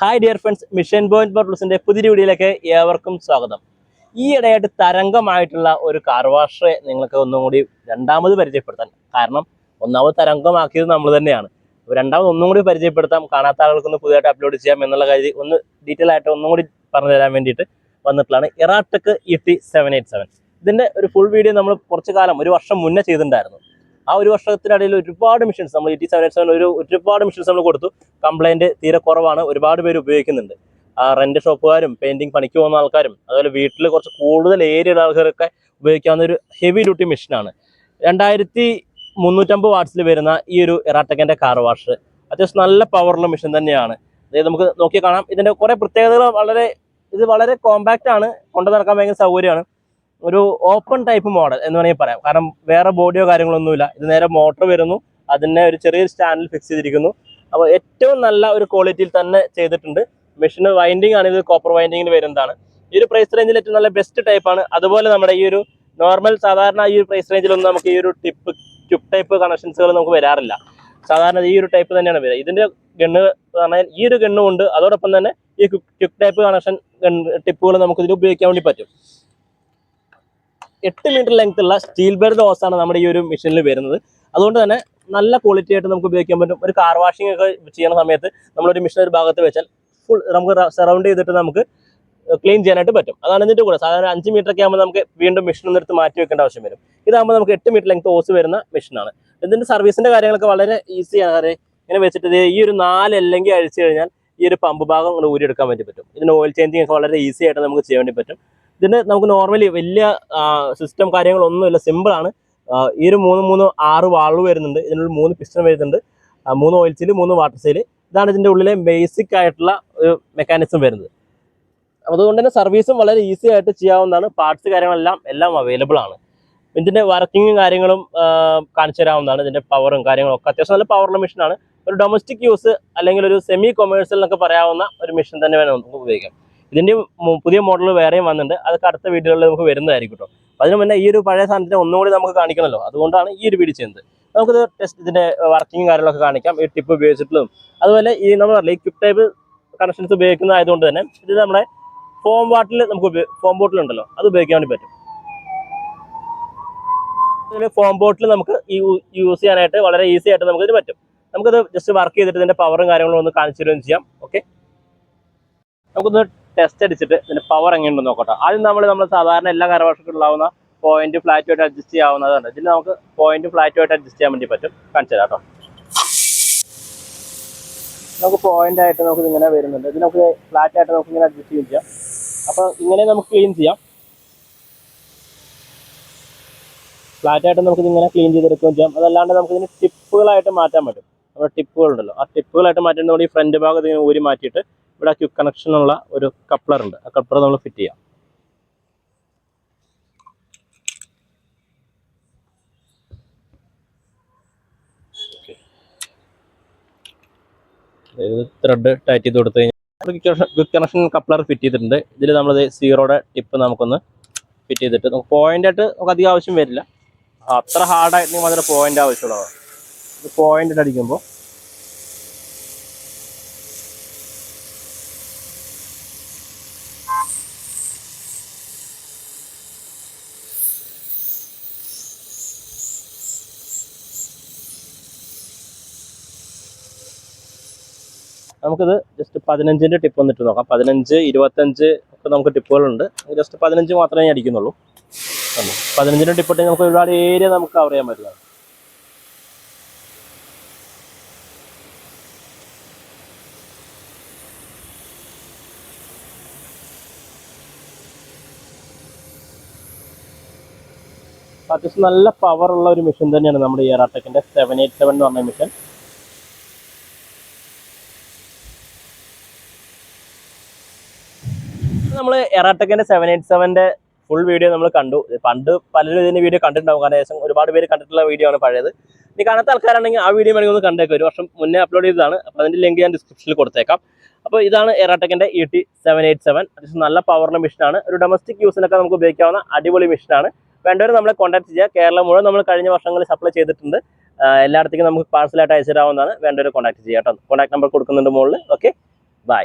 Hi dear friends mission point four പ്ലസിന്റെ പുതിയ വീഡിയോയിലേക്ക് ഏവർക്കും സ്വാഗതം. ഈ ഇടയായിട്ട് തരംഗമായിട്ടുള്ള ഒരു കാർ വാഷറെ നിങ്ങൾക്ക് ഒന്നും കൂടി രണ്ടാമത് പരിചയപ്പെടുത്താൻ. കാരണം ഒന്നാമത് തരംഗമാക്കിയത് നമ്മൾ തന്നെയാണ്. രണ്ടാമത് ഒന്നും കൂടി പരിചയപ്പെടുത്താം. കാണാത്ത ആളുകൾക്ക് ഒന്ന് പുതിയതായിട്ട് അപ്ലോഡ് ചെയ്യാം എന്നുള്ള കാര്യം ഒന്ന് ഡീറ്റെയിൽ ആയിട്ട് ഒന്നും കൂടി പറഞ്ഞു തരാൻ വേണ്ടിയിട്ട് വന്നിട്ടുള്ളതാണ് ഇറാട്ടക്ക് E T seven eight seven ഇതിന്റെ ഒരു ഫുൾ വീഡിയോ നമ്മൾ കുറച്ച് കാലം ഒരു വർഷം മുന്നേ ചെയ്തിട്ടുണ്ടായിരുന്നു. ആ ഒരു വർഷത്തിനിടയിൽ ഒരുപാട് മിഷൻസ് നമ്മൾ ടി സെവൻ എയ്റ്റ് സെവൻ ഒരു ഒരുപാട് മിഷൻസ് നമ്മൾ കൊടുത്തു. കംപ്ലൈന്റ് തീരെ കുറവാണ്. ഒരുപാട് പേര് ഉപയോഗിക്കുന്നുണ്ട്. ആ റെന്റ് ഷോപ്പുകാരും പെയിന്റിങ് പണിക്ക് പോകുന്ന ആൾക്കാരും അതുപോലെ വീട്ടിൽ കുറച്ച് കൂടുതൽ ഏരിയയുടെ ആൾക്കാരൊക്കെ ഉപയോഗിക്കാവുന്ന ഒരു ഹെവി ഡ്യൂട്ടി മെഷീനാണ് രണ്ടായിരത്തി മുന്നൂറ്റമ്പത് വാട്സിൽ വരുന്ന ഈ ഒരു എറാടെക്കിന്റെ കാർ വാഷ് അത്യാവശ്യം നല്ല പവറുള്ള മെഷീൻ തന്നെയാണ്. അതായത് നമുക്ക് നോക്കി കാണാം. ഇതിന്റെ കുറേ പ്രത്യേകതകൾ വളരെ ഇത് വളരെ കോമ്പാക്റ്റ് ആണ്. കൊണ്ടു നടക്കാൻ ഭയങ്കര സൗകര്യമാണ്. ഒരു ഓപ്പൺ ടൈപ്പ് മോഡൽ എന്ന് വേണമെങ്കിൽ പറയാം. കാരണം വേറെ ബോഡിയോ കാര്യങ്ങളൊന്നുമില്ല. ഇത് നേരെ മോട്ടർ വരുന്നു. അതിനെ ഒരു ചെറിയ സ്റ്റാൻഡിൽ ഫിക്സ് ചെയ്തിരിക്കുന്നു. അപ്പോൾ ഏറ്റവും നല്ല ഒരു ക്വാളിറ്റിയിൽ തന്നെ ചെയ്തിട്ടുണ്ട്. മെഷീന് വൈൻഡിങ് ആണ് ഇത്. കോപ്പർ വൈൻഡിങ്ങിൽ വരുന്നതാണ് ഈ ഒരു പ്രൈസ് റേഞ്ചിൽ ഏറ്റവും നല്ല ബെസ്റ്റ് ടൈപ്പാണ് അതുപോലെ നമ്മുടെ ഈ ഒരു നോർമൽ സാധാരണ ഈ ഒരു പ്രൈസ് റേഞ്ചിലൊന്നും നമുക്ക് ഈ ഒരു ടിപ്പ് ട്യൂബ് ടൈപ്പ് കണക്ഷൻസുകൾ നമുക്ക് വരാറില്ല. സാധാരണ ഈ ഒരു ടൈപ്പ് തന്നെയാണ് വരിക ഇതിന്റെ ഗണ്ണ് പറഞ്ഞാൽ ഈ ഒരു ഗണ്ണും ഉണ്ട്. അതോടൊപ്പം തന്നെ ഈ ക്യുക്ക് ടൈപ്പ് കണക്ഷൻ ടിപ്പുകൾ നമുക്ക് ഇതിൽ ഉപയോഗിക്കാൻ വേണ്ടി പറ്റും. എട്ട് മീറ്റർ ലെങ്ത് ഉള്ള സ്റ്റീൽ ബെർഡ് ആണ് നമ്മുടെ ഈ ഒരു മെഷീനിൽ വരുന്നത്. അതുകൊണ്ട് തന്നെ നല്ല ക്വാളിറ്റി ആയിട്ട് നമുക്ക് ഉപയോഗിക്കാൻ പറ്റും. ഒരു കാർ വാഷിംഗ് ഒക്കെ ചെയ്യുന്ന സമയത്ത് നമ്മളൊരു മെഷീൻ ഒരു ഭാഗത്ത് വെച്ചാൽ ഫുൾ നമുക്ക് സറൗണ്ട് ചെയ്തിട്ട് നമുക്ക് ക്ലീൻ ചെയ്യാനായിട്ട് പറ്റും. അതാണ് ഇതിന്റെ കൂടെ സാധാരണ അഞ്ച് മീറ്റർ ഒക്കെ ആകുമ്പോൾ നമുക്ക് വീണ്ടും മെഷീൻ ഒന്നെടുത്ത് മാറ്റി വെക്കേണ്ട ആവശ്യം വരും. ഇതാകുമ്പോൾ നമുക്ക് എട്ട് മീറ്റർ ലെങ്ത് ഓസ് വരുന്ന മെഷീനാണ് ഇതിന്റെ സർവീസിന്റെ കാര്യങ്ങളൊക്കെ വളരെ ഈസിയാണ് കാര്യം ഇങ്ങനെ വെച്ചിട്ട് ഈ ഒരു നാല് അല്ലെങ്കിൽ അഴിച്ചു കഴിഞ്ഞാൽ ഈ ഒരു പമ്പ് ഭാഗം ഊരിയെടുക്കാൻ വേണ്ടി പറ്റും. ഇതിന് ഓയിൽ ചേഞ്ചിങ് ഒക്കെ വളരെ ഈസി ആയിട്ട് നമുക്ക് ചെയ്യാൻ വേണ്ടി പറ്റും. ഇതിന് നമുക്ക് നോർമലി വലിയ സിസ്റ്റം കാര്യങ്ങളൊന്നുമില്ല. സിമ്പിൾ ആണ്. ഈ ഒരു മൂന്ന് മൂന്ന് ആറ് വാൾവ് വരുന്നുണ്ട്. ഇതിനുള്ളിൽ മൂന്ന് പിസ്റ്റൺ വരുന്നുണ്ട്. മൂന്ന് ഓയിൽ സീൽ മൂന്ന് വാട്ടർ സീൽ ഇതാണ് ഇതിന്റെ ഉള്ളിലെ ബേസിക് ആയിട്ടുള്ള ഒരു മെക്കാനിസം വരുന്നത്. അതുകൊണ്ട് തന്നെ സർവീസും വളരെ ഈസി ആയിട്ട് ചെയ്യാവുന്നതാണ്. പാർട്സ് കാര്യങ്ങളെല്ലാം എല്ലാം അവൈലബിൾ ആണ്. ഇതിന്റെ വർക്കിങ്ങും കാര്യങ്ങളും കാണിച്ചു തരാവുന്നതാണ്. ഇതിന്റെ പവറും കാര്യങ്ങളും ഒക്കെ അത്യാവശ്യം നല്ല പവറുള്ള മെഷീനാണ് ഒരു ഡൊമസ്റ്റിക് യൂസ് അല്ലെങ്കിൽ ഒരു സെമി കൊമേഴ്സ്യൽ എന്നൊക്കെ പറയാവുന്ന ഒരു മെഷീൻ തന്നെ വേണം നമുക്ക് ഉപയോഗിക്കാം. ഇതിന്റെ പുതിയ മോഡൽ വേറെയും വന്നിട്ടുണ്ട്. അതൊക്കെ അടുത്ത വീഡിയോകളിൽ നമുക്ക് വരുന്നതായിരിക്കും കേട്ടോ അതിന് മുന്നേ ഈ ഒരു പഴയ സാധനത്തിന് ഒന്നുകൂടി നമുക്ക് കാണിക്കണമല്ലോ അതുകൊണ്ടാണ് ഈ ഒരു വീഡിയോ ചെയ്യുന്നത്. നമുക്കിത് ടെസ്റ്റ് ഇതിന്റെ വർക്കിംഗ് കാര്യങ്ങളൊക്കെ കാണിക്കാം. ഈ ടിപ്പ് ഉപയോഗിച്ചിട്ടുള്ളതും. അതുപോലെ ഈ നമ്മൾ പറഞ്ഞില്ലേ ഈ ടൈപ്പ് കണക്ഷൻസ് ഉപയോഗിക്കുന്ന ആയതുകൊണ്ട് തന്നെ ഇത് നമ്മുടെ ഫോം വാട്ടിൽ നമുക്ക് ഫോം ബോട്ടിൽ ഉണ്ടല്ലോ അത് ഉപയോഗിക്കാൻ വേണ്ടി പറ്റും. ഫോം ബോട്ടിൽ നമുക്ക് യൂസ് ചെയ്യാനായിട്ട് വളരെ ഈസി ആയിട്ട് നമുക്ക് ഇത് പറ്റും. നമുക്കത് ജസ്റ്റ് വർക്ക് ചെയ്തിട്ട് ഇതിന്റെ പവറും കാര്യങ്ങളും ഒന്ന് കാണിച്ചു തരുകയും ചെയ്യാം. ഓക്കെ നമുക്കൊന്ന് ടെസ്റ്റ് അടിച്ചിട്ട് ഇതിന്റെ പവർ എങ്ങനെയുണ്ടെന്ന് നോക്കട്ടെ. ആദ്യം നമ്മൾ നമ്മൾ സാധാരണ എല്ലാ കരഭാഷക്കും ഉണ്ടാവുന്ന പോയിന്റ് ഫ്ലാറ്റുമായിട്ട് അഡ്ജസ്റ്റ് ചെയ്യാവുന്നതാണ്. ഇതിൽ നമുക്ക് പോയിന്റ് ഫ്ലാറ്റ് ആയിട്ട് അഡ്ജസ്റ്റ് ചെയ്യാൻ വേണ്ടി പറ്റും. കാണിച്ചു തരാം കേട്ടോ. നമുക്ക് പോയിന്റ് ആയിട്ട് നമുക്ക് ഇങ്ങനെ വരുന്നുണ്ട്. ഇത് നമുക്ക് ഫ്ലാറ്റ് ആയിട്ട് നമുക്ക് ഇങ്ങനെ അഡ്ജസ്റ്റ് ചെയ്യും ചെയ്യാം. അപ്പോൾ ഇങ്ങനെ നമുക്ക് ക്ലീൻ ചെയ്യാം. ഫ്ലാറ്റ് ആയിട്ട് നമുക്ക് ഇങ്ങനെ ക്ലീൻ ചെയ്തെടുക്കുകയും ചെയ്യാം. അതല്ലാണ്ട് നമുക്ക് ഇതിന് ടിപ്പുകളായിട്ട് മാറ്റാൻ പറ്റും. നമ്മുടെ ടിപ്പുകൾ ഉണ്ടല്ലോ ആ ടിപ്പുകളായിട്ട് മാറ്റേണ്ടത് ഈ ഫ്രണ്ട് ഭാഗത്ത് ഇങ്ങനെ ഊരി മാറ്റിയിട്ട് ഇവിടെ ക്യുക്ക് കണക്ഷനുള്ള ഒരു കപ്ലർ ഉണ്ട്. ആ കപ്ലർ നമ്മൾ ഫിറ്റ് ചെയ്യാം. ത്രെഡ് ടൈറ്റ് ചെയ്ത് കൊടുത്തു കഴിഞ്ഞാൽ ക്വിക്ക് കണക്ഷൻ കപ്ലർ ഫിറ്റ് ചെയ്തിട്ടുണ്ട്. ഇതിൽ നമ്മളത് സീറോയുടെ ടിപ്പ് നമുക്കൊന്ന് ഫിറ്റ് ചെയ്തിട്ട് നമുക്ക് പോയിന്റ് ആയിട്ട് നമുക്ക് അധികം ആവശ്യം വരില്ല. അത്ര ഹാർഡായിട്ട് മാത്രമേ പോയിന്റ് ആവശ്യമുള്ളൂ പോയിന്റ് അടിക്കുമ്പോൾ നമുക്കിത് ജസ്റ്റ് പതിനഞ്ചിന്റെ ടിപ്പ് വന്നിട്ട് നോക്കാം. പതിനഞ്ച് ഇരുപത്തഞ്ച് ഒക്കെ നമുക്ക് ടിപ്പുകളുണ്ട് ജസ്റ്റ് പതിനഞ്ച് മാത്രമേ അടിക്കുന്നുള്ളൂ. പതിനഞ്ചിന്റെ ടിപ്പ് ഇട്ട് നമുക്ക് ഒരുപാട് ഏരിയ നമുക്ക് കവർ ചെയ്യാൻ പറ്റില്ല. അത്യാവശ്യം നല്ല പവർ ഉള്ള ഒരു മെഷീൻ തന്നെയാണ് നമ്മുടെ ഈ എറാടെക്കിന്റെ സെവൻ എയ്റ്റ് സെവൻ എന്ന് പറഞ്ഞ മെഷീൻ നമ്മൾ എറാടെക്കിന്റെ സെവൻ എയ്റ്റ് സെവന്റെ ഫുൾ വീഡിയോ നമ്മൾ കണ്ടു. പണ്ട് പലരും ഇതിന്റെ വീഡിയോ കണ്ടിട്ടുണ്ടാവും. കാരണം ഏകദേശം ഒരുപാട് പേര് കണ്ടിട്ടുള്ള വീഡിയോ ആണ് പഴയത്. ഇനി കാണാത്ത ആൾക്കാരാണെങ്കിൽ ആ വീഡിയോ വേണമെങ്കിൽ ഒന്ന് കണ്ടേക്കാം. ഒരു വർഷം മുന്നേ അപ്ലോഡ് ചെയ്തതാണ്. അപ്പോൾ അതിന്റെ ലിങ്ക് ഞാൻ ഡിസ്ക്രിപ്ഷനിൽ കൊടുത്തേക്കാം. അപ്പോൾ ഇതാണ് എറാടെക്കിന്റെ E T seven eight seven അത്യാവശ്യം നല്ല പവറിന്റെ മെഷീനാണ് ഒരു ഡൊമസ്റ്റിക് യൂസിനൊക്കെ നമുക്ക് ഉപയോഗിക്കാവുന്ന അടിപൊളി മെഷീനാണ് വേണ്ടവർ നമ്മളെ കോൺടാക്ട് ചെയ്യുക. കേരളം മുഴുവൻ നമ്മൾ കഴിഞ്ഞ വർഷങ്ങളിൽ സപ്ലൈ ചെയ്തിട്ടുണ്ട്. എല്ലായിടത്തേക്കും നമുക്ക് പാഴ്സലായിട്ട് അയച്ചു തരാവുന്നതാണ്. വേണ്ടവർ കോൺടാക്ട് ചെയ്യുക കേട്ടോ. കോൺടാക്ട് നമ്പർ കൊടുക്കുന്നുണ്ട് മുകളിൽ. Okay bye